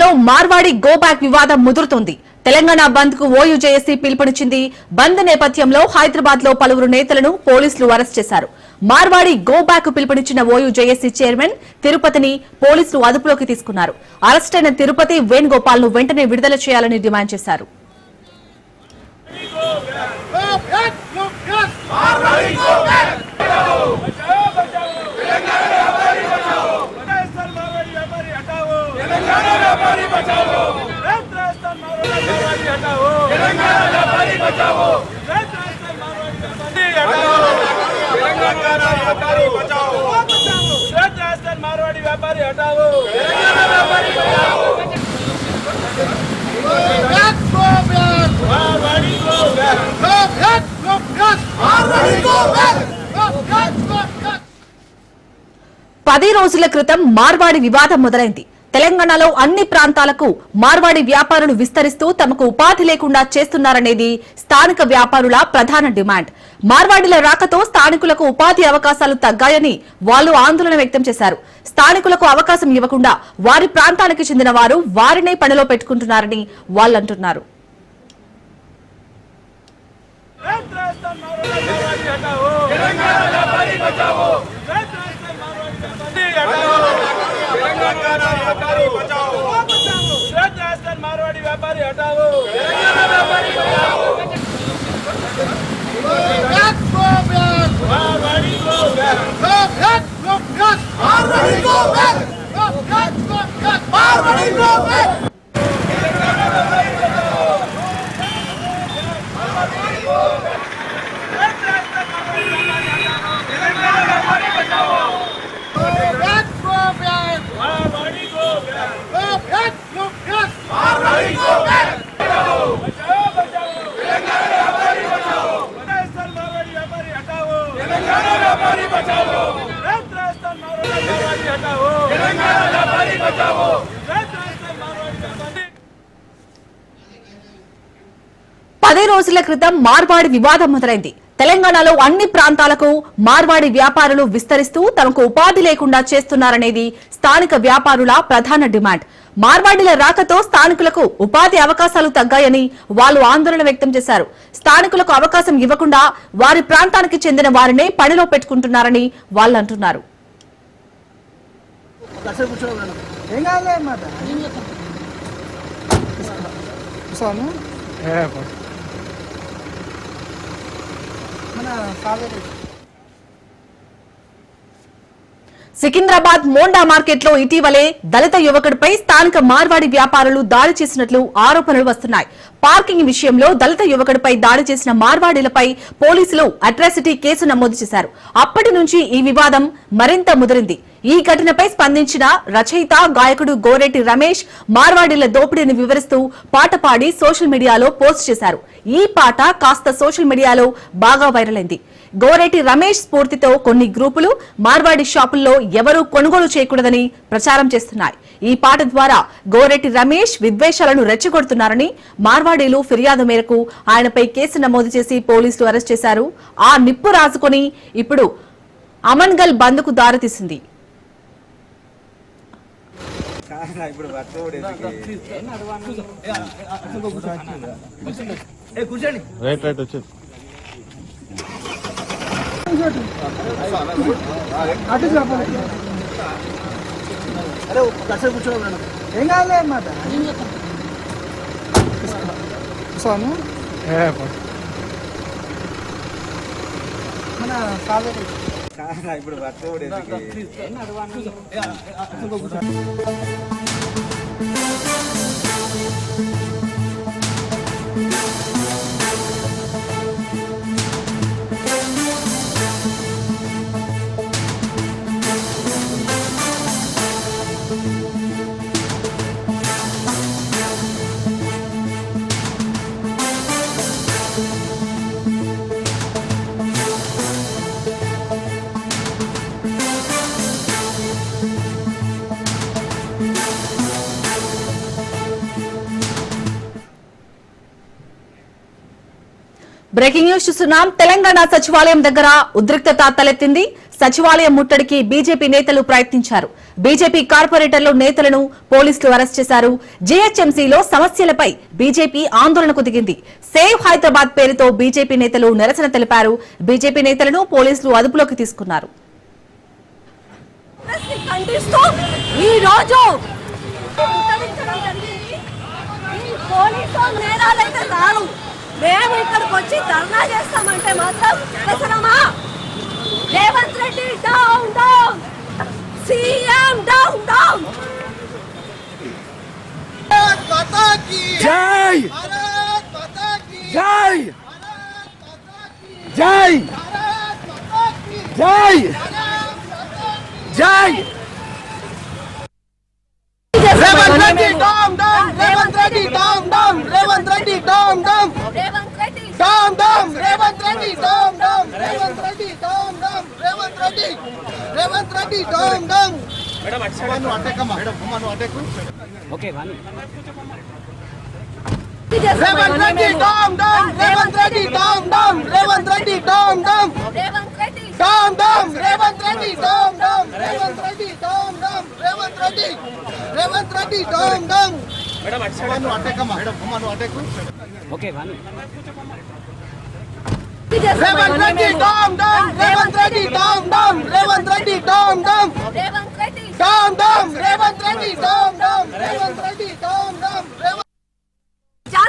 తెలంగాణలో మార్వాడి గోబ్యాక్ వివాదం ముదురుతోంది. తెలంగాణ బంద్కు ఓయూ జేఏసీ పిలుపునిచ్చింది. బంద్ నేపథ్యంలో హైదరాబాద్లో పలువురు నేతలను పోలీసులు అరెస్ట్ చేశారు. మార్వాడి గోబ్యాక్ పిలుపునిచ్చిన ఓయూ జేఏసీ చైర్మన్ తిరుపతిని పోలీసులు అదుపులోకి తీసుకున్నారు. అరెస్టైన తిరుపతి వేణుగోపాల్ను వెంటనే విడుదల చేయాలని డిమాండ్ చేశారు. పది రోజుల క్రితం మార్వాడి వివాదం మొదలైంది. తెలంగాణలో అన్ని ప్రాంతాలకు మార్వాడి వ్యాపారులు విస్తరిస్తూ తమకు ఉపాధి లేకుండా చేస్తున్నారనేది స్థానిక వ్యాపారుల ప్రధాన డిమాండ్. మార్వాడిల రాకతో స్థానికులకు ఉపాధి అవకాశాలు తగ్గాయని వాళ్ళు ఆందోళన వ్యక్తం చేశారు. స్థానికులకు అవకాశం ఇవ్వకుండా వారి ప్రాంతానికి చెందిన వారు వారినే పనిలో పెట్టుకుంటున్నారని వాళ్ళంటున్నారు. తెలంగాణ मारवाड़ी हटाओ तेलंगाना व्यापारी बचाओ राजस्थान मारवाड़ी व्यापारी हटाओ राजस्थान मारवाड़ी व्यापारी हटाओ तेलंगाना व्यापारी बचाओ मारवाड़ी को క్రితం మార్వాడి వివాదం మొదలైంది. తెలంగాణలో అన్ని ప్రాంతాలకు మార్వాడి వ్యాపారులు విస్తరిస్తూ తమకు ఉపాధి లేకుండా చేస్తున్నారనేది స్థానిక వ్యాపారుల ప్రధాన డిమాండ్. మార్వాడిల రాకతో స్థానికులకు ఉపాధి అవకాశాలు తగ్గాయని వాళ్ళు ఆందోళన వ్యక్తం చేశారు. స్థానికులకు అవకాశం ఇవ్వకుండా వారి ప్రాంతానికి చెందిన వారినే పనిలో పెట్టుకుంటున్నారని వాళ్ళు అంటున్నారు. ఏం కాదులే అన్నమాట కూర్చోను మన కావేరీ సికింద్రాబాద్ మోండా మార్కెట్లో ఇటీవలే దళిత యువకుడిపై స్థానిక మార్వాడి వ్యాపారులు దాడి చేసినట్లు ఆరోపణలు వస్తున్నాయి. పార్కింగ్ విషయంలో దళిత యువకుడిపై దాడి చేసిన మార్వాడీలపై పోలీసులు అట్రాసిటీ కేసు నమోదు చేశారు. అప్పటి నుంచి ఈ వివాదం మరింత ముదిరింది. ఈ ఘటనపై స్పందించిన రచయిత గాయకుడు గోరెటి రమేష్ మార్వాడీల దోపిడీని వివరిస్తూ పాట పాడి సోషల్ మీడియాలో పోస్ట్ చేశారు. ఈ పాట కాస్త సోషల్ మీడియాలో బాగా వైరల్ అయింది. గోరెటి రమేష్ స్ఫూర్తితో కొన్ని గ్రూపులు మార్వాడి షాపుల్లో ఎవరూ కొనుగోలు చేయకూడదని ప్రచారం చేస్తున్నాయి. ఈ పాట ద్వారా గోరెటి రమేష్ విద్వేషాలను రెచ్చగొడుతున్నారని మార్వాడీలు ఫిర్యాదు మేరకు ఆయనపై కేసు నమోదు చేసి పోలీసులు అరెస్ట్ చేశారు. ఆ నిప్పు రాజుకొని ఇప్పుడు అమన్గల్ బంద్కు దారితీసింది. రైట్ రైట్ వచ్చేది అటు చెప్పాలి అరే కసరి కూర్చోవాలి ఏం కావాలి ఇప్పుడు బ్రేకింగ్ న్యూస్ చూస్తున్నాం. తెలంగాణ సచివాలయం దగ్గర ఉద్రిక్తత తలెత్తింది. సచివాలయం ముట్టడికి బీజేపీ నేతలు ప్రయత్నించారు. బీజేపీ కార్పొరేటర్లు నేతలను పోలీసులు అరెస్ట్ చేశారు. జీహెచ్ఎంసీలో సమస్యలపై బీజేపీ ఆందోళనకు దిగింది. సేవ్ హైదరాబాద్ పేరుతో బీజేపీ నేతలు నిరసన తెలిపారు. బీజేపీ నేతలను పోలీసులు అదుపులోకి తీసుకున్నారు. పోలీసు నేరాలైతే రాను మేము ఇక్కడికి వచ్చి ధర్నా చేస్తామంటే మాత్రం అవసరమా? Revanth Reddy down down CM down down జై! జై! జై! జై! జై! Revanth Reddy down down Revanth Reddy down down Revanth Reddy down down Revanth Reddy down down Revanth Reddy down down Revanth Reddy down down Revanth Reddy Revanth Reddy down down Revanth Reddy down down Revanth Reddy down down Revanth Reddy down down Revanth Reddy down down Revanth Reddy down down Revanth Reddy down down Revanth Reddy Revanth Reddy down down Revanth Reddy down down Revanth Reddy down down Revanth Reddy down down Revanth Reddy down down Revanth Reddy down down Revanth Reddy down down Revanth ప్రజా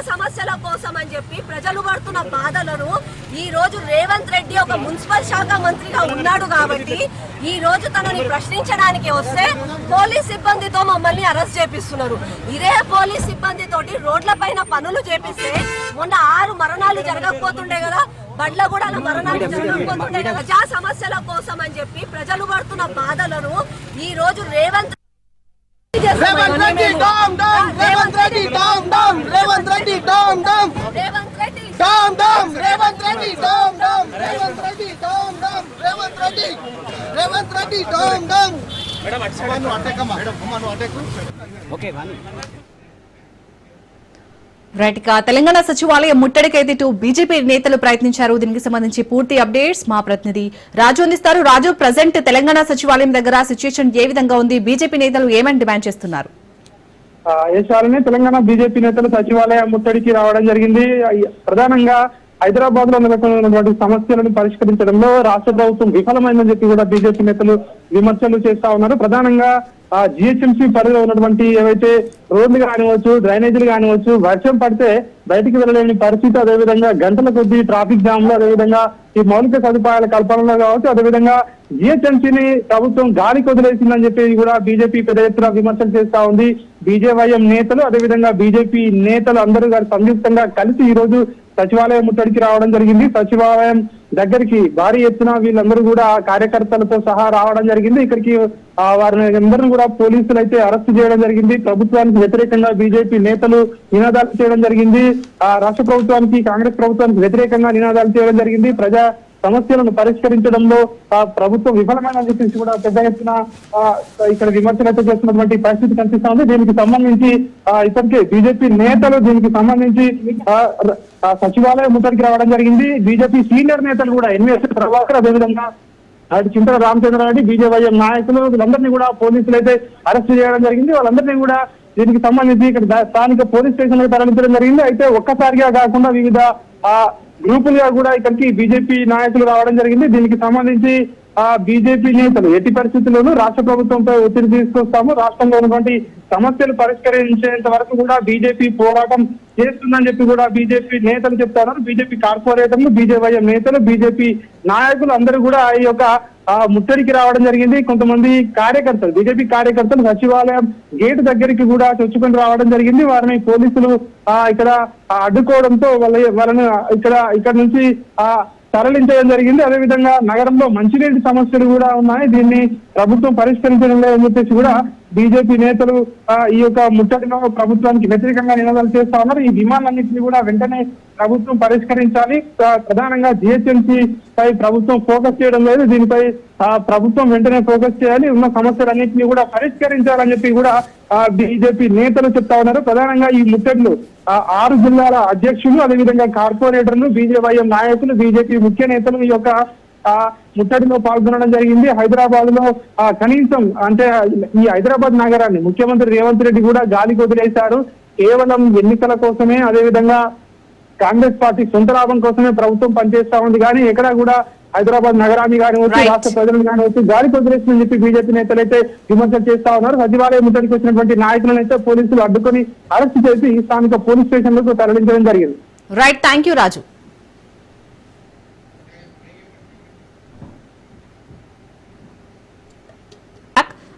సమస్యల కోసం అని చెప్పి ప్రజలు పడుతున్న బాధలను ఈ రోజు రేవంత్ రెడ్డి ఒక మున్సిపల్ శాఖ మంత్రిగా ఉన్నాడు కాబట్టి ఈ రోజు తనని ప్రశ్నించడానికి వస్తే పోలీస్ సిబ్బందితో మమ్మల్ని అరెస్ట్ చేపిస్తున్నారు. ఇదే పోలీస్ సిబ్బంది తోటి రోడ్ల పైన పనులు చేపిస్తే మొన్న ఆరు మరణాలు జరగకపోతుండే కదా బండ్ల కూడా మరణాలు జరగకపోతుండే కదా ప్రజా సమస్యల కోసం అని చెప్పి ప్రజలు పడుతున్న బాధలను ఈ రోజు Revanth Revanth Reddy dam dam Revanth Reddy dam dam Revanth Reddy dam dam Revanth Reddy dam dam Revanth Reddy dam dam Revanth Reddy dam dam Revanth Reddy Revanth Reddy dam డామ్ రైట్ ఇక తెలంగాణ సచివాలయం ముట్టడికైతే ఇటు బీజేపీ నేతలు ప్రయత్నించారు. దీనికి సంబంధించి పూర్తి అప్డేట్స్ మా ప్రతినిధి రాజు అందిస్తారు. రాజు ప్రజెంట్ తెలంగాణ సచివాలయం దగ్గర సిచ్యుయేషన్ ఏ విధంగా ఉంది? బీజేపీ నేతలు ఏమని డిమాండ్ చేస్తున్నారు? ఏషాలని తెలంగాణ బీజేపీ నేతలు సచివాలయం ముట్టడికి రావడం జరిగింది. ప్రధానంగా హైదరాబాద్లో నెలకొన్నటువంటి సమస్యలను పరిష్కరించడంలో రాష్ట్ర ప్రభుత్వం విఫలమైందని చెప్పి కూడా బీజేపీ నేతలు విమర్శలు చేస్తా ఉన్నారు. ప్రధానంగా ఆ జిహెచ్ఎంసీ పరిధిలో ఉన్నటువంటి ఏవైతే రోడ్లు కానివచ్చు డ్రైనేజీలు కానివచ్చు వర్షం పడితే బయటికి వెళ్ళలేని పరిస్థితి అదేవిధంగా గంటల కొద్దీ ట్రాఫిక్ జామ్లో అదేవిధంగా ఈ మౌలిక సదుపాయాల కల్పనలో కావచ్చు అదేవిధంగా జిహెచ్ఎంసీని ప్రభుత్వం గాలికి వదిలేసిందని చెప్పి కూడా బీజేపీ పెద్ద ఎత్తున విమర్శలు చేస్తా ఉంది. బీజేవైఎం నేతలు అదేవిధంగా బీజేపీ నేతలు అందరూ గారు సంయుక్తంగా కలిసి ఈ రోజు సచివాలయం ముట్టడికి రావడం జరిగింది. సచివాలయం దగ్గరికి భారీ ఎత్తున వీళ్ళందరూ కూడా కార్యకర్తలతో సహా రావడం జరిగింది. ఇక్కడికి వారిని అందరిని కూడా పోలీసులు అయితే అరెస్ట్ చేయడం జరిగింది. ప్రభుత్వానికి వ్యతిరేకంగా బీజేపీ నేతలు నినాదాలు చేయడం జరిగింది. ఆ రాష్ట్ర ప్రభుత్వానికి కాంగ్రెస్ ప్రభుత్వానికి వ్యతిరేకంగా నినాదాలు చేయడం జరిగింది. ప్రజా సమస్యలను పరిష్కరించడంలో ఆ ప్రభుత్వం విఫలమైనని చెప్పేసి కూడా పెద్ద ఎత్తున ఆ, ఇక్కడ విమర్శలు అయితే చేస్తున్నటువంటి పరిస్థితి కనిపిస్తా ఉంది దీనికి సంబంధించి ఆ, ఇప్పటికే బీజేపీ నేతలు దీనికి సంబంధించి సచివాలయం ముట్టడికి రావడం జరిగింది. బీజేపీ సీనియర్ నేతలు కూడా ఎన్వీఎస్ ప్రభాకర్ అదేవిధంగా అటు చింతల రామచంద్రారెడ్డి బీజేవైఎం నాయకులు వీళ్ళందరినీ కూడా పోలీసులు అయితే అరెస్ట్ చేయడం జరిగింది. వాళ్ళందరినీ కూడా దీనికి సంబంధించి ఇక్కడ స్థానిక పోలీస్ స్టేషన్ తరలించడం జరిగింది. అయితే ఒక్కసారిగా కాకుండా వివిధ ఆ గ్రూపులుగా కూడా ఇక్కడికి బీజేపీ నాయకులు రావడం జరిగింది. దీనికి సంబంధించి ఆ బీజేపీ నేతలు ఎట్టి పరిస్థితుల్లోనూ రాష్ట్ర ప్రభుత్వంపై ఒత్తిడి తీసుకొస్తాము. రాష్ట్రంలో ఉన్నటువంటి సమస్యలు పరిష్కరించేంత వరకు కూడా బీజేపీ పోరాటం చేస్తుందని చెప్పి కూడా బీజేపీ నేతలు చెప్తారు. బీజేపీ కార్పొరేటర్లు బీజేవైఎం నేతలు బీజేపీ నాయకులు అందరూ కూడా ఈ యొక్క ముట్టడికి రావడం జరిగింది. కొంతమంది కార్యకర్తలు బీజేపీ కార్యకర్తలు సచివాలయం గేట్ దగ్గరికి కూడా చొచ్చుకొని రావడం జరిగింది. వారిని పోలీసులు ఆ ఇక్కడ అడ్డుకోవడంతో వాళ్ళ వాళ్ళని ఇక్కడ ఇక్కడ నుంచి ఆ తరలించడం జరిగింది. అదేవిధంగా నగరంలో మంచినీటి సమస్యలు కూడా ఉన్నాయి. దీన్ని ప్రభుత్వం పరిష్కరించడం లేదని చెప్పేసి కూడా బీజేపీ నేతలు ఈ యొక్క ముట్టడిలో ప్రభుత్వానికి వ్యతిరేకంగా నినాదాలు చేస్తా ఉన్నారు. ఈ డిమాండ్లన్నింటినీ కూడా వెంటనే ప్రభుత్వం పరిష్కరించాలి. ప్రధానంగా జిహెచ్ఎంసీ పై ప్రభుత్వం ఫోకస్ చేయడం లేదు. దీనిపై ఆ, ప్రభుత్వం వెంటనే ఫోకస్ చేయాలి. ఉన్న సమస్యలన్నింటినీ కూడా పరిష్కరించాలని చెప్పి కూడా బీజేపీ నేతలు చెప్తా ఉన్నారు. ప్రధానంగా ఈ ముట్టడిలు ఆ, ఆరు జిల్లాల అధ్యక్షులు అదేవిధంగా కార్పొరేటర్లు బీజేవైఎం నాయకులు బీజేపీ ముఖ్య నేతలు ఈ యొక్క ఆ ముట్టడిలో పాల్గొనడం జరిగింది. హైదరాబాద్లో ఆ, కనీసం అంటే ఈ హైదరాబాద్ నగరాన్ని ముఖ్యమంత్రి రేవంత్ రెడ్డి కూడా గాలికి వదిలేశారు. కేవలం ఎన్నికల కోసమే అదేవిధంగా కాంగ్రెస్ పార్టీ సొంత లాభం కోసమే ప్రభుత్వం పనిచేస్తా ఉంది. కానీ ఎక్కడా కూడా హైదరాబాద్ నగరాన్ని కానివచ్చు. రాష్ట్ర ప్రజలను కానివచ్చు గాలికి వదిలేసిందని చెప్పి బీజేపీ నేతలు అయితే విమర్శలు చేస్తా ఉన్నారు. సచివాలయం ముట్టడికి వచ్చినటువంటి నాయకులను అయితే పోలీసులు అడ్డుకొని అరెస్ట్ చేసి స్థానిక పోలీస్ స్టేషన్లకు తరలించడం జరిగింది. Right thank you Raju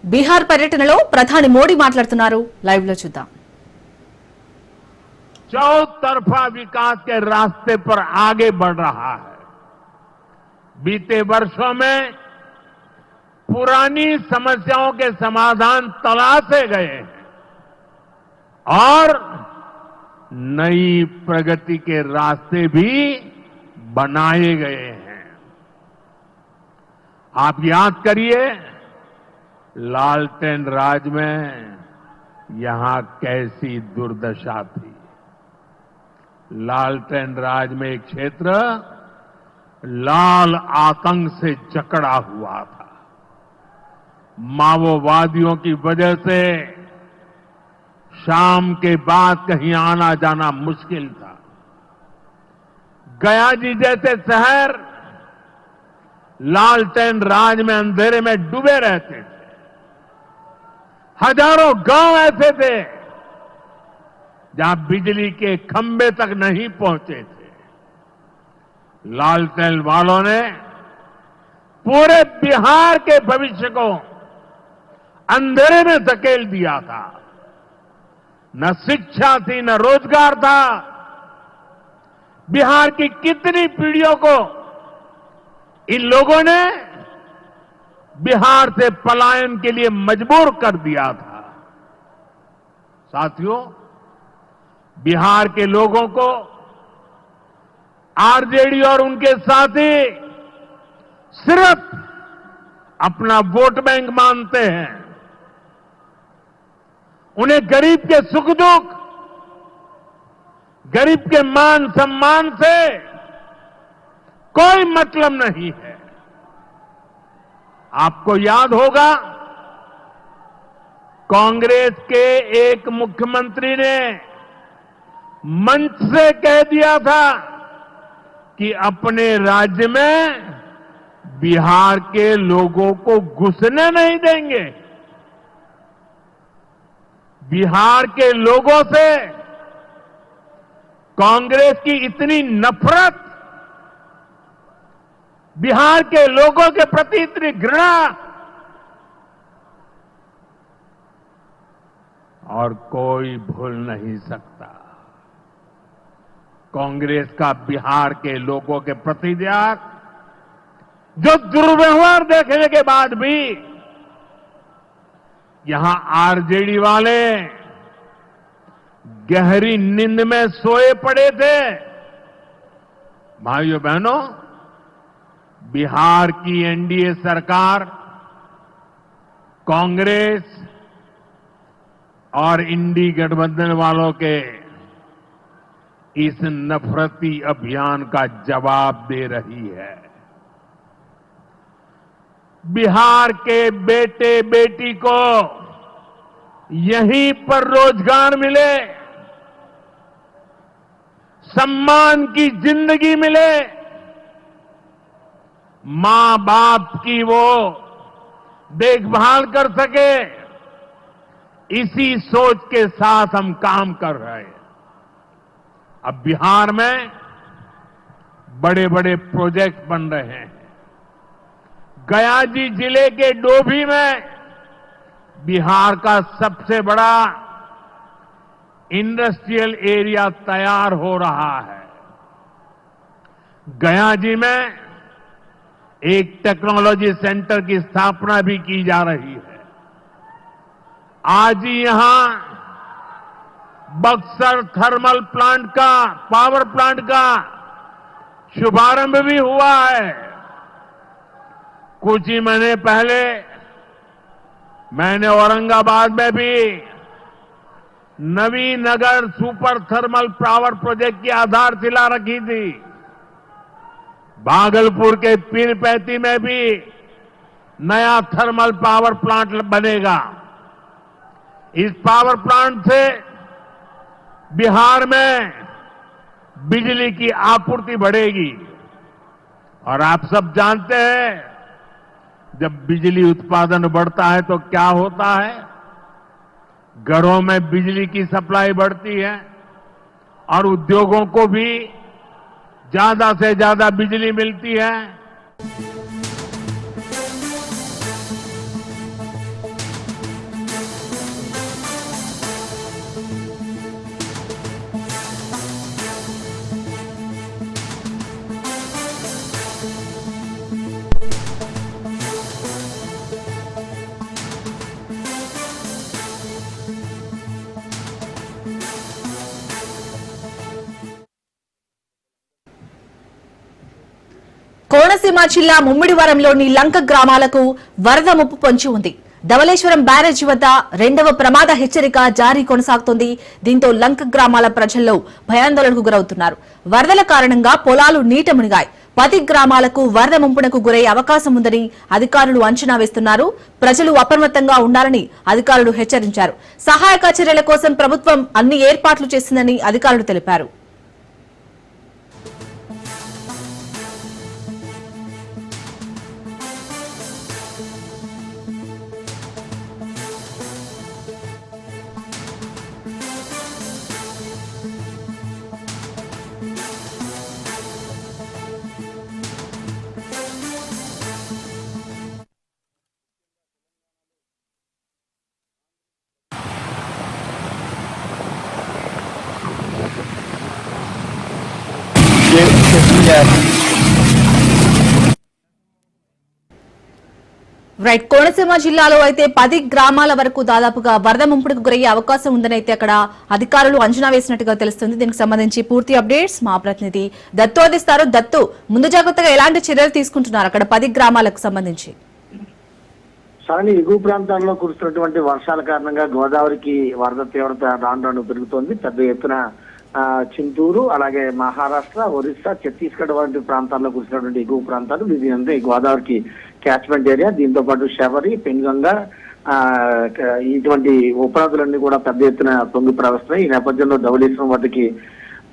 Bihar పర్యటనలో ప్రధాని మోడీ మాట్లాడుతున్నారు లైవ్ లో చూద్దాం चौतरफा विकास के रास्ते पर आगे बढ़ रहा है बीते वर्षों में पुरानी समस्याओं के समाधान तलाशे गए हैं और नई प्रगति के रास्ते भी बनाए गए हैं आप याद करिए लालटेन राज में यहाँ कैसी दुर्दशा थी। लालटेन राज में एक क्षेत्र लाल आतंक से जकड़ा हुआ था। माओवादियों की वजह से शाम के बाद कहीं आना जाना मुश्किल था। गया जी जैसे शहर लालटेन राज में अंधेरे में डूबे रहते थे। हज़ारों गाँव ऐसे थे जहाँ बिजली के खंभे तक नहीं पहुँचे थे। लालटेन वालों ने पूरे बिहार के भविष्य को अंधेरे में धकेल दिया था। न शिक्षा थी, न रोज़गार था। बिहार की कितनी पीढ़ियों को इन लोगों ने बिहार से पलायन के लिए मजबूर कर दिया था। साथियों, बिहार के लोगों को आरजेडी और उनके साथी सिर्फ़ अपना वोट बैंक मानते हैं। उन्हें गरीब के सुख दुख गरीब के मान सम्मान से कोई मतलब नहीं है। आपको याद होगा, कांग्रेस के एक मुख्यमंत्री ने मंच से कह दिया था कि अपने राज्य में बिहार के लोगों को घुसने नहीं देंगे। बिहार के लोगों से कांग्रेस की इतनी नफरत बिहार के लोगों के प्रति इतनी घृणा। और कोई भूल नहीं सकता। कांग्रेस का बिहार के लोगों के प्रति त्याग जो दुर्व्यवहार देखने के बाद भी यहाँ आरजेडी वाले गहरी नींद में सोए पड़े थे। भाइयों बहनों बिहार की एनडीए सरकार, कांग्रेस और इंडी गठबंधन वालों के इस नफरती अभियान का जवाब दे रही है। बिहार के बेटे बेटी को यहीं पर रोज़गार मिले, सम्मान की ज़िंदगी मिले माँ बाप की वो देखभाल कर सके, इसी सोच के साथ हम काम कर रहे हैं। अब बिहार में बड़े बड़े प्रोजेक्ट बन रहे हैं। गया जी ज़िले के डोभी में बिहार का सबसे बड़ा इंडस्ट्रियल एरिया तैयार हो रहा है। गया जी में एक टेक्नोलॉजी सेंटर की स्थापना भी की जा रही है। आज ही यहाँ बक्सर थर्मल प्लांट का पावर प्लांट का शुभारंभ भी हुआ है। कुछ ही महीने पहले मैंने औरंगाबाद में भी Navi Nagar super thermal power project की आधारशिला रखी थी। भागलपुर के पीरपैती में भी नया थर्मल पावर प्लांट बनेगा। इस पावर प्लांट से बिहार में बिजली की आपूर्ति बढ़ेगी। और आप सब जानते हैं, जब बिजली उत्पादन बढ़ता है तो क्या होता है? घरों में बिजली की सप्लाई बढ़ती है और उद्योगों को भी ज़्यादा से ज़्यादा बिजली मिलती है కోనసీమ జిల్లా ముమ్మిడివరంలోని లంక గ్రామాలకు వరద ముప్పు పొంచి ఉంది. ధవళేశ్వరం బ్యారేజ్ వద్ద రెండవ ప్రమాద హెచ్చరిక జారీ కొనసాగుతోంది. దీంతో లంక గ్రామాల ప్రజల్లో భయాందోళనకు గురవుతున్నారు. వరదల కారణంగా పొలాలు నీట మునిగాయి. పది గ్రామాలకు వరద ముంపునకు గురయ్యే అవకాశం ఉందని అధికారులు అంచనా వేస్తున్నారు. ప్రజలు అప్రమత్తంగా ఉండాలని అధికారులు హెచ్చరించారు. సహాయక చర్యల కోసం ప్రభుత్వం అన్ని ఏర్పాట్లు చేసిందని అధికారులు తెలిపారు. రైట్ కోనసీమ జిల్లాలో అయితే పది గ్రామాల వరకు దాదాపుగా వరద ముంపుడుకు గురయ్యే అవకాశం ఉందని అయితే అక్కడ అధికారులు అంచనా వేసినట్టుగా తెలుస్తుంది. దీనికి సంబంధించి పూర్తి అప్డేట్స్ మా ప్రతినిధి దత్తు అందిస్తారు. దత్తు ముందు జాగ్రత్తగా ఎలాంటి చర్యలు తీసుకుంటున్నారు అక్కడ పది గ్రామాలకు సంబంధించి? సరళి ఎగువ ప్రాంతాల్లో కురుస్తున్నటువంటి వర్షాల కారణంగా గోదావరికి వరద తీవ్రత రాను రాను పెరుగుతోంది. పెద్ద ఎత్తున చింతూరు అలాగే మహారాష్ట్ర ఒరిస్సా ఛత్తీస్గఢ్ వంటి ప్రాంతాల్లో కురిసినటువంటి ఎగువ ప్రాంతాలు ఇది అంటే గోదావరికి క్యాచ్మెంట్ ఏరియా దీంతో పాటు శబరి పెన్గంగా ఇటువంటి ఉపనదులన్నీ కూడా పెద్ద ఎత్తున పొంగి ప్రవహిస్తున్నాయి ఈ నేపథ్యంలో ధవళేశ్వరం వాటికి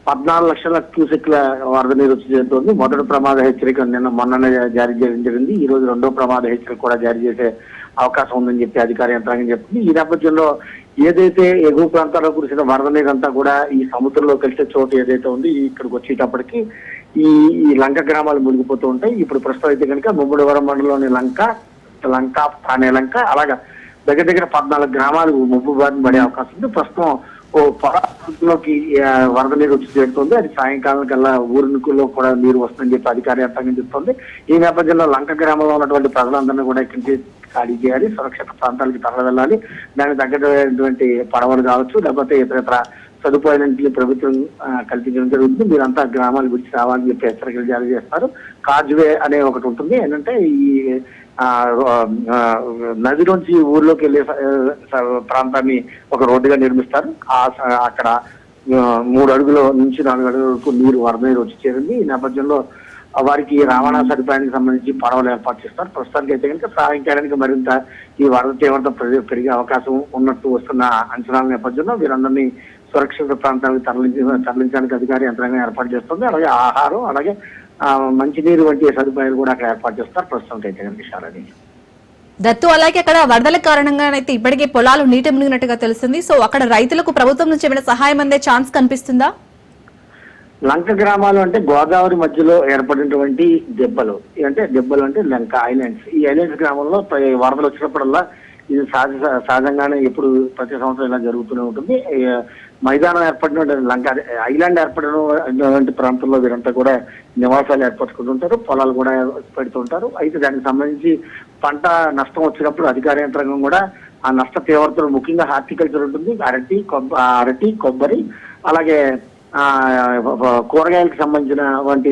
పద్నాలుగు లక్షల క్యూసెక్ల వరద నీరు వచ్చి చేరుతోంది. మొదటి ప్రమాద హెచ్చరిక నిన్న మొన్ననే జారీ చేయడం జరిగింది. ఈ రోజు రెండో ప్రమాద హెచ్చరిక కూడా జారీ చేసే అవకాశం ఉందని చెప్పి అధికార యంత్రాంగం చెప్తుంది. ఈ నేపథ్యంలో ఏదైతే ఎగువ ప్రాంతాల్లో కురిసిన వరద నీరంతా కూడా ఈ సముద్రంలో కలిసే చోటు ఏదైతే ఉంది ఇక్కడికి వచ్చేటప్పటికి ఈ ఈ లంక గ్రామాలు మునిగిపోతూ ఉంటాయి. ఇప్పుడు ప్రస్తుతం అయితే కనుక ముమ్మడివరం మండలంలోని లంక లంక తానే లంక అలాగా దగ్గర దగ్గర పద్నాలుగు గ్రామాలు ముప్పు బారిన పడే అవకాశం ఉంది. ప్రస్తుతం ఓ పొలంలోకి వరద నీరు వచ్చి చేరుతుంది. అది సాయంకాలం కల్లా ఊరినుకుల్లో కూడా నీరు వస్తుందని చెప్పి అధికార యంత్రాంగం చెప్తుంది. ఈ నేపథ్యంలో లంక గ్రామంలో ఉన్నటువంటి ప్రజలందరినీ కూడా ఇక్కడి ఖాళీ చేయాలి సురక్షిత ప్రాంతాలకి తరలివెళ్ళాలి. దానికి తగ్గటువంటి పడవలు కావచ్చు లేకపోతే ఇతర సదుపాయాలన్నింటినీ ప్రభుత్వం కల్పించడం జరుగుతుంది. మీరంతా గ్రామాలు విడిచి రావాలని చెప్పి హెచ్చరికలు జారీ చేస్తారు. కాజ్వే అనే ఒకటి ఉంటుంది. ఏంటంటే ఈ నదిలోంచి ఊర్లోకి వెళ్ళే ప్రాంతాన్ని ఒక రోడ్డుగా నిర్మిస్తారు. ఆ స- అక్కడ మూడు అడుగుల నుంచి నాలుగు అడుగుల వరకు నీరు వరద నీరు వచ్చి చేరింది. ఈ నేపథ్యంలో వారికి రవాణా సదుపాయానికి సంబంధించి పడవలు ఏర్పాటు చేస్తారు. ప్రస్తుతానికి అయితే కనుక సాయంకాలానికి మరింత ఈ వరద తీవ్రత పెరిగే- పెరిగే అవకాశం ఉన్నట్టు వస్తున్న అంచనాల నేపథ్యంలో వీరందరినీ సురక్షిత ప్రాంతాలకు తరలించి తరలించడానికి అధికారి యంత్రాంగం ఏర్పాటు చేస్తుంది. అలాగే ఆహారం అలాగే మంచినీరు వంటి సదుపాయాలు కూడా అక్కడ ఏర్పాటు చేస్తారు. ప్రస్తుతం అయితే కనుక శాలని దత్తు అలాగే అక్కడ వరదల కారణంగానైతే ఇప్పటికే పొలాలు నీట మునిగినట్టుగా తెలుస్తుంది సో అక్కడ రైతులకు ప్రభుత్వం నుంచి ఏమైనా సహాయం అందే ఛాన్స్ కనిపిస్తుందా? లంక గ్రామాలు అంటే గోదావరి మధ్యలో ఏర్పడినటువంటి దెబ్బలు. అంటే దెబ్బలు అంటే లంక ఐలాండ్స్. ఈ ఐలాండ్స్ గ్రామంలో వరదలు వచ్చినప్పుడల్లా ఇది సహజ సహజంగానే ఎప్పుడు ప్రతి సంవత్సరం ఇలా జరుగుతూనే ఉంటుంది. మైదానం ఏర్పడిన లంక ఐలాండ్ ఏర్పడినటువంటి ప్రాంతంలో వీరంతా కూడా నివాసాలు ఏర్పరచుకుంటుంటారు పొలాలు కూడా పెడుతుంటారు. అయితే దానికి సంబంధించి పంట నష్టం వచ్చినప్పుడు అధికార యంత్రాంగం కూడా ఆ నష్ట తీవ్రతలు ముఖ్యంగా హార్టికల్చర్ ఉంటుంది అరటి కొబ్బ అరటి కొబ్బరి అలాగే కూరగాయలకు సంబంధించిన వంటి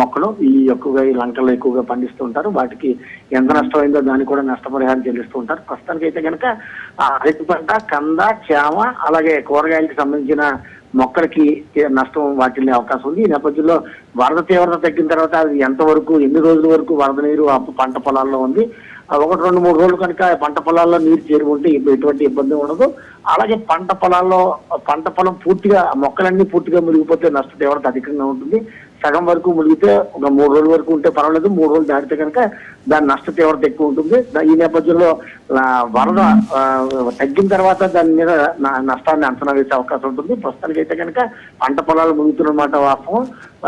మొక్కలు ఈ ఎక్కువగా ఈ లంకల్లో ఎక్కువగా పండిస్తూ ఉంటారు. వాటికి ఎంత నష్టమైందో దానికి కూడా నష్టపరిహారం చెల్లిస్తూ ఉంటారు. ప్రస్తుతానికి అయితే కనుక అరటి పంట కంద చామ అలాగే కూరగాయలకు సంబంధించిన మొక్కలకి నష్టం వాటిల్లే అవకాశం ఉంది. ఈ నేపథ్యంలో వరద తీవ్రత తగ్గిన తర్వాత అది ఎంతవరకు ఎన్ని రోజుల వరకు వరద నీరు పంట పొలాల్లో ఉంది ఒకటి రెండు మూడు రోజులు కనుక పంట పొలాల్లో నీరు చేరుకుంటే ఇబ్బ- ఎటువంటి ఇబ్బంది ఉండదు. అలాగే పంట పొలాల్లో పంట పొలం పూర్తిగా మొక్కలన్నీ పూర్తిగా మునిగిపోతే నష్ట తీవ్రత అధికంగా ఉంటుంది. సగం వరకు మునిగితే ఒక మూడు రోజుల వరకు ఉంటే పర్వాలేదు. మూడు రోజులు దాటితే కనుక దాని నష్ట తీవ్రత ఎక్కువ ఉంటుంది. ఈ నేపథ్యంలో వరద తగ్గిన తర్వాత దాని మీద నష్టాన్ని అంచనా వేసే అవకాశం ఉంటుంది. ప్రస్తుతానికి అయితే కనుక పంట పొలాలు మునుగుతున్నమాట వాస్తవం.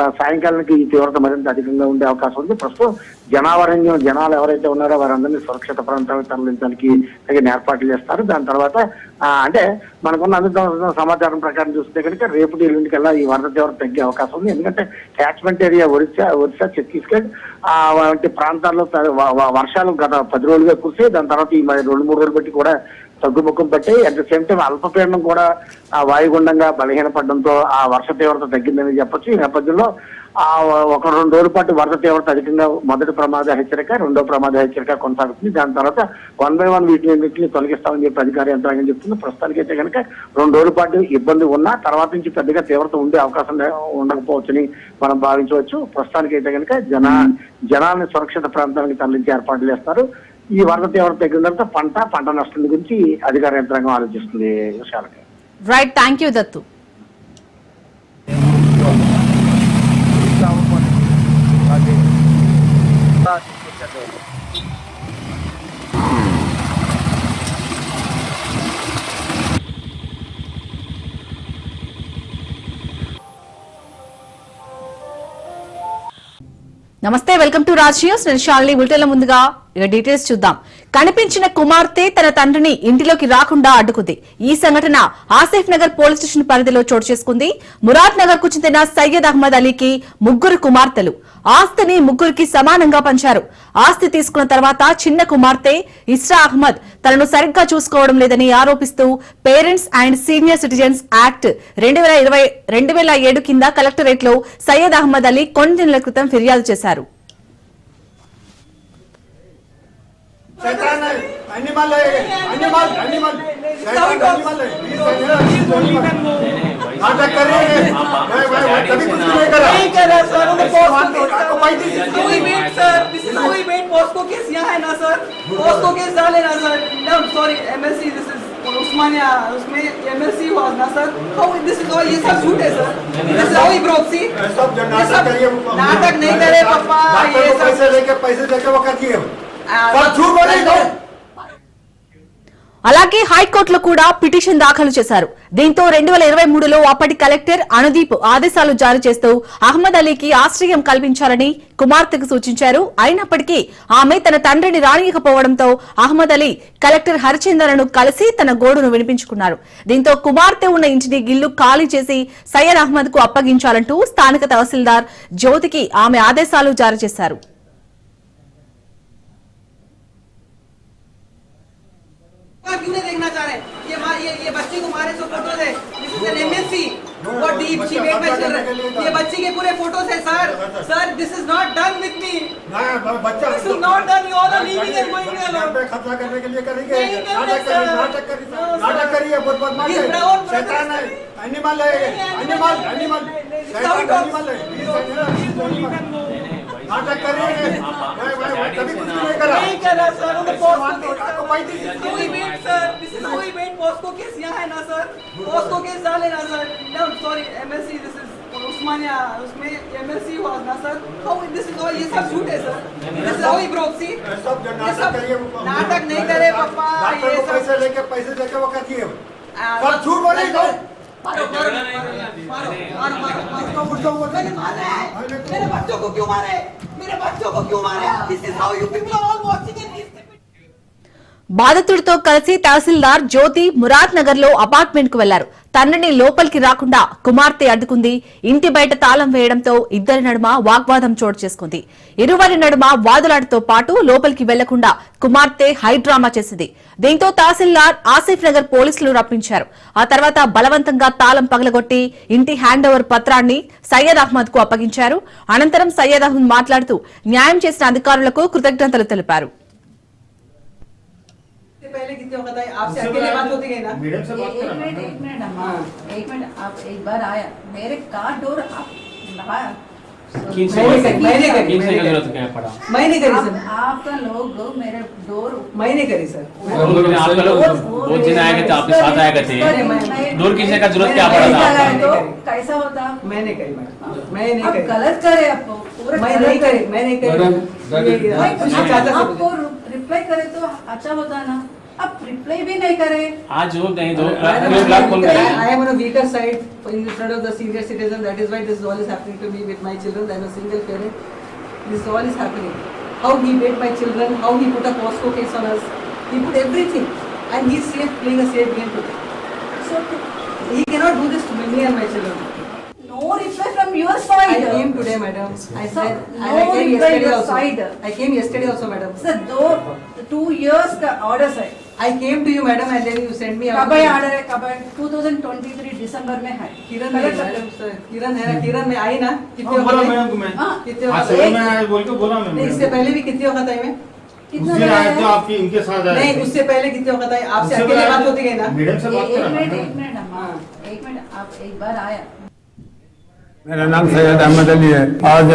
సాయంకాలానికి ఈ తీవ్రత మరింత అధికంగా ఉండే అవకాశం ఉంది. ప్రస్తుతం జనావరణ్యం జనాలు ఎవరైతే ఉన్నారో వారందరినీ సురక్షిత ప్రాంతాలకు తరలించడానికి తగిన ఏర్పాట్లు చేస్తారు. దాని తర్వాత అంటే మనకున్న అందుతున్న సమాచారం ప్రకారం చూస్తే కనుక రేపు ఎల్లుండికల్లా ఈ వరద తీవ్రత తగ్గే అవకాశం ఉంది. ఎందుకంటే క్యాచ్మెంట్ ఏరియా ఒరిస్సా ఒరిస్సా ఛత్తీస్గఢ్ వంటి ప్రాంతాల్లో వర్షాలు గత పది రోజులుగా కురిసి దాని తర్వాత ఈ రెండు మూడు రోజులు బట్టి కూడా తగ్గుముఖం పట్టి అట్ ద సేమ్ టైం అల్పపీడనం కూడా వాయుగుండంగా బలహీనపడడంతో ఆ వర్ష తీవ్రత తగ్గిందని చెప్పొచ్చు. ఈ నేపథ్యంలో ఒక రెండు రోజుల పాటు వరద తీవ్రత అధికంగా మొదటి ప్రమాద హెచ్చరిక రెండో ప్రమాద హెచ్చరిక కొనసాగుతుంది. దాని తర్వాత వన్ బై వన్ వీటిని వీటిని తొలగిస్తామని చెప్పి అధికార యంత్రాంగం చెప్తుంది. ప్రస్తుతానికి అయితే కనుక రెండు రోజుల పాటు ఇబ్బంది ఉన్నా తర్వాత నుంచి పెద్దగా తీవ్రత ఉండే అవకాశం ఉండకపోవచ్చని మనం భావించవచ్చు. ప్రస్తుతానికి అయితే కనుక జన జనాన్ని సురక్షిత ప్రాంతానికి తరలించి ఏర్పాట్లు చేస్తారు. ఈ వరద తీవ్రత తగ్గిన తర్వాత పంట పంట నష్టం గురించి అధికార యంత్రాంగం ఆలోచిస్తుంది. విషయాలకి రైట్ థ్యాంక్ యూ దత్తు నమస్తే వెల్కమ్ టు రాజ్ న్యూస్ నేను షాలిని. బులెటిన్ల ముందుగా ఇక డీటెయిల్స్ చూద్దాం. కనిపించిన కుమార్తె తన తండ్రిని ఇంటిలోకి రాకుండా అడ్డుకుంది. ఈ సంఘటన ఆసిఫ్ నగర్ పోలీస్ స్టేషన్ పరిధిలో చోటు చేసుకుంది. మురాద్ నగర్కు చెందిన సయ్యద్ అహ్మద్ అలీకి ముగ్గురు కుమార్తెలు. ఆస్తిని ముగ్గురికి సమానంగా పంచారు. ఆస్తి తీసుకున్న తర్వాత చిన్న కుమార్తె ఇస్రా అహ్మద్ తనను సరిగ్గా చూసుకోవడం లేదని ఆరోపిస్తూ parents and senior citizens act రెండు వేల ఇరవై రెండు వేల ఏడు కింద కలెక్టరేట్లో సయ్యద్ అహ్మద్ అలీ కొన్ని నెలల క్రితం ఫిర్యాదు చేశారు. शैतान नाटक कर रहे हैं। भाई भाई भाई कभी कुछ नहीं करा। नहीं करा सर आपको पैंतीस this is sir this is how wait POCSO case यहाँ है ना सर पोस्को केस डाले ना sir no sorry MLC this is Osmania उसमें एमएलसी हुआ ना sir how this is all ये सब झूठ है सर दिस इज़ हाउ सब नाटक करिए नाटक नहीं करे पापा ये पैसे लेके पैसे वो कर అలాగే హైకోర్టులో కూడా పిటిషన్ దాఖలు చేశారు. దీంతో రెండు వేల ఇరవై మూడులో అప్పటి కలెక్టర్ అనుదీప్ ఆదేశాలు జారీ చేస్తూ అహ్మద్ అలీకి ఆశ్రయం కల్పించాలని కుమార్తెకు సూచించారు. అయినప్పటికీ ఆమె తన తండ్రిని రానియకపోవడంతో అహ్మద్ అలీ కలెక్టర్ హరిచందనను కలిసి తన గోడును వినిపించుకున్నారు. దీంతో కుమార్తె ఉన్న ఇంటిని గిల్లు ఖాళీ చేసి సయ్యద్ అహ్మద్కు అప్పగించాలంటూ స్థానిక తహసీల్దార్ జ్యోతికి ఆమె ఆదేశాలు జారీ చేశారు. आप क्यों नहीं देखना चाह रहे? ये मार ये ये बच्चे को मारे सो फ़ोटोज़ है this is an MLC what deep she made my children ये बच्चे के पूरे फ़ोटोज़ है sir sir this is not done with me ना बच्चा this is not done you all are leaving and going alone खर्चा करने के लिए करेंगे। नाटक करिए नाटक करिए नाटक करिए बहुत बदमाश He's है। शैतान है। एनिमल है एनिमल एनिमल शैतान एनिमल है। नाटक कर। रहे हैं भाई भाई कभी कुछ नहीं करा। नहीं करा सर वो पोस्को आपको पैंतीस how he wait sir this is he wait POCSO case यहाँ है ना सर? पोस्को केस डाले ना sir. No sorry MLC this is Osmania उसमें एमएलसी हुआ ना sir? How this is all ये सब झूठ है sir. This is how he सब नाटक करिए नाटक नहीं करे पापा ये सब पैसे लेके पैसे देके वो कर दिए आ, सब झूठ बोले मारो मारो है बच्चों को क्यों मारे मेरे बच्चों को क्यों मारे this is how you people are watching and బాధితుడితో కలిసి తహసీల్దార్ జ్యోతి మురాద్ నగర్లో అపార్ట్మెంట్కు వెళ్ళారు. తండ్రిని లోపలికి రాకుండా కుమార్తె అడ్డుకుంది. ఇంటి బయట తాళం వేయడంతో ఇద్దరి నడుమ వాగ్వాదం చోటు చేసుకుంది. ఇరువరి నడుమ వాదులాటతో పాటు లోపలికి వెళ్ళకుండా కుమార్తె హైడ్రామా చేసింది. దీంతో తహసీల్దార్ ఆసిఫ్ నగర్ పోలీసులు రప్పించారు. ఆ తర్వాత బలవంతంగా తాళం పగలగొట్టి ఇంటి హ్యాండ్ ఓవర్ పత్రాన్ని సయ్యద్ అహ్మద్కు అప్పగించారు. అనంతరం సయ్యద్ అహ్మద్ మాట్లాడుతూ న్యాయం చేసిన అధికారులకు కృతజ్ఞతలు తెలిపారు. पहले कितने वक्त आए? आपसे अकेले बात होती गई ना? मैडम से बात एक करा मिनट एक मिनट अम्मा एक मिनट आप एक बार आया। मेरे कार डोर आप लगाया मैंने करी मैंने करी किन से मैंने ज़रूरत क्या पड़ा? मैंने करी सर। आपका लोग मेरे डोर मैंने करी सर। आपका लोग बहुत दिन आए थे आपके साथ आए थे दूर किसी का ज़रूरत क्या पड़ा था तो कैसा होता? मैंने करी मैडम। मैं नहीं आप करी। गलत करे आप मैं नहीं करी। मैं नहीं करी। ये- ये- भाई, कुछ आप- चाहता सब आपको रिप्लाई करे तो अच्छा होता ना। आप रिप्लाई भी नहीं करे आज जो नहीं जो ब्लॉक कौन करे I am on a weaker side in front of the senior citizen that is why this all is happening to me with my children I am a single parent this all is happening how he made my children how he put a costco case on us he put everything and he's safe playing a safe game today so he cannot do this to me and my children no reply from your side. I came today, madam. I said, no and I came yesterday also. Side. I came yesterday also, madam. Sir, though two years the orders. I came to you madam and then you send me कबाई order है कबाई 2023 दिसंबर में है। किरण है sir किरण है ना किरण में आई ना कितने हाँ, बोला मैडम तुम्हें हाँ कितने हाँ, वक्त मैं? बोल के बोला मैम इससे पहले भी कितने वक्त आई मैं? उससे आए था आपकी इनके साथ आए नहीं उससे पहले कितने वक्त आए आपसे अकेले बात होती है ना। मैडम से बात कर। एक मिनट एक मिनट हाँ एक मिनट आप एक बार आया। मेरा नाम सैयद अहमद अली है। आज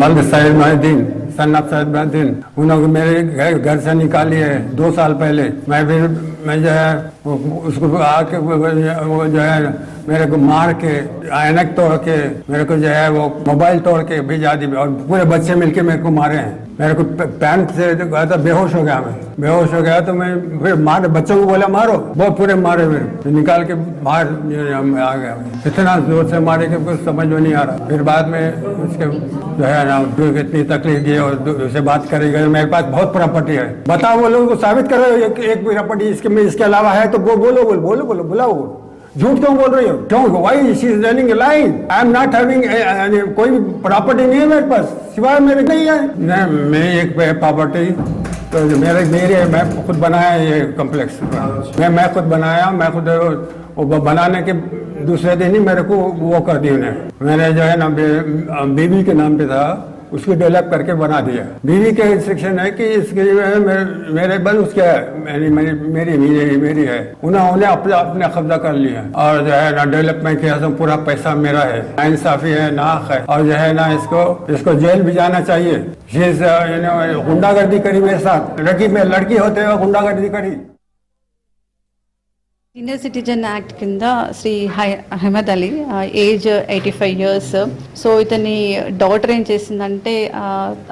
मल्क सैयद मोहिद्दीन सन ऑफ़ सैयद मोहिद्दीन, उन्होंने मेरे घर से निकाली है दो साल पहले। मैं फिर, मैं जो है उसको आके वो जो है मेरे को मार के ऐनक तोड़ के, मेरे को जो है, वो मोबाइल तोड़ के भिजा दी और पूरे बच्चे मिलके मेरे को मारे हैं। मेरे को पैंट से गया था बेहोश हो गया मैं, बेहोश हो गया तो मैं फिर मार, बच्चों को बोला, मारो वो पूरे मारे फिर। निकाल के बाहर आ गया इतना ज़ोर से मारे कि कुछ समझ में नहीं आ रहा। फिर बाद में उसके जो है ना इतनी तकलीफ़ दी और उससे बात करी गई मेरे पास बहुत प्रॉपर्टी है। बताओ वो लोगों साबित करो, एक प्रॉपर्टी इसके इसके अलावा है तो वो बोलो बोलो बोलो बोलो बुलाओ। झूठ क्यों बोल रही हो? क्यों? Why she is running line I am not having कोई प्रॉपर्टी नहीं है मेरे पास। सिवाय मेरे नहीं है। नहीं मैं एक प्रॉपर्टी तो मेरे मेरे, मैं खुद बनाया ये कॉम्प्लेक्स मैं मैं खुद बनाया, मैं खुद बनाने के दूसरे दिन ही मेरे को वो कर दी उन्हें। मैंने जो है ना, बे- बीवी के नाम पे था। उसको डेवलप करके बना दिया। बीवी के इंस्ट्रक्शन है कि इसके मेरे, मेरे बल उसके है मेरी मेरी मेरी मेरी, मेरी है। उन्होंने अपने अपने कब्जा कर लिया। और जो है ना डेवलपमेंट किया तो पूरा पैसा मेरा है। ना इंसाफी है नाक है। और जो है ना इसको इसको जेल भी जाना चाहिए। गुंडागर्दी करी मेरे साथ। लड़की में लड़की होते हुए गुंडागर्दी करी। సీనియర్ సిటిజన్ యాక్ట్ కింద Shri high- Ahmed Ali age eighty five years so ఇతని డాటర్ ఏం చేసిందంటే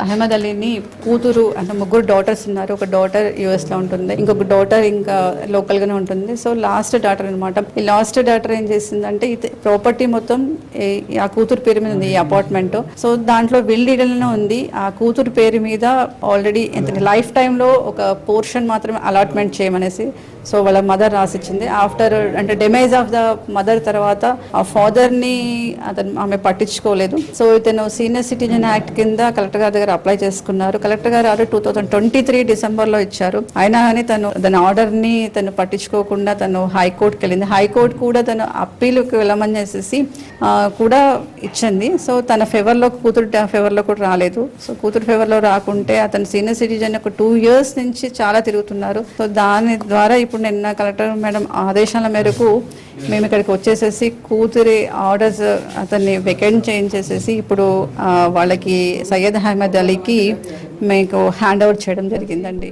అహ్మద్ అలీని కూతురు అంటే ముగ్గురు డాటర్స్ ఉన్నారు. ఒక డాటర్ యూఎస్లో ఉంటుంది. ఇంకొక డాటర్ ఇంకా లోకల్గానే ఉంటుంది. సో లాస్ట్ డాటర్ అనమాట ఈ లాస్ట్ డాటర్ ఏం చేసిందంటే ఇది ప్రాపర్టీ మొత్తం ఆ కూతురు పేరు మీద ఉంది ఈ అపార్ట్మెంట్ సో దాంట్లో విల్ డీడల్నే ఉంది. ఆ కూతురు పేరు మీద ఆల్రెడీ ఎంత లైఫ్ టైంలో ఒక పోర్షన్ మాత్రమే అలాట్మెంట్ చేయమనేసి సో వాళ్ళ మదర్ రాసిచ్చింది. ఆఫ్టర్ అంటే డెమేజ్ ఆఫ్ ద మదర్ తర్వాత ఆ ఫాదర్ని అతను ఆమె పట్టించుకోలేదు. సో ఇతను సీనియర్ సిటిజన్ యాక్ట్ కింద కలెక్టర్ గారి దగ్గర అప్లై చేసుకున్నారు. కలెక్టర్ గారు టూ థౌసండ్ ట్వంటీ త్రీ డిసెంబర్లో ఇచ్చారు. అయినా కానీ తను దాని ఆర్డర్ని తను పట్టించుకోకుండా తను హైకోర్టుకి వెళ్ళింది. హైకోర్టు కూడా తను అప్పీలుకి వెళ్ళమని చేసేసి కూడా ఇచ్చింది. సో తన ఫేవర్లో కూతురు ఫేవర్లో కూడా రాలేదు. సో కూతురు ఫేవర్లో రాకుంటే అతను సీనియర్ సిటిజన్ ఒక టూ ఇయర్స్ నుంచి చాలా తిరుగుతున్నారు. సో దాని ద్వారా ఇప్పుడు నిన్న కలెక్టర్ మేడం ఆదేశాల మేరకు మేము ఇక్కడికి వచ్చేసేసి కూతురి ఆర్డర్స్ అతన్ని వెకెండ్ చేయించేసేసి ఇప్పుడు వాళ్ళకి సయ్యద్ అహ్మద్ అలీకి మీకు హ్యాండ్ ఓవర్ చేయడం జరిగిందండి.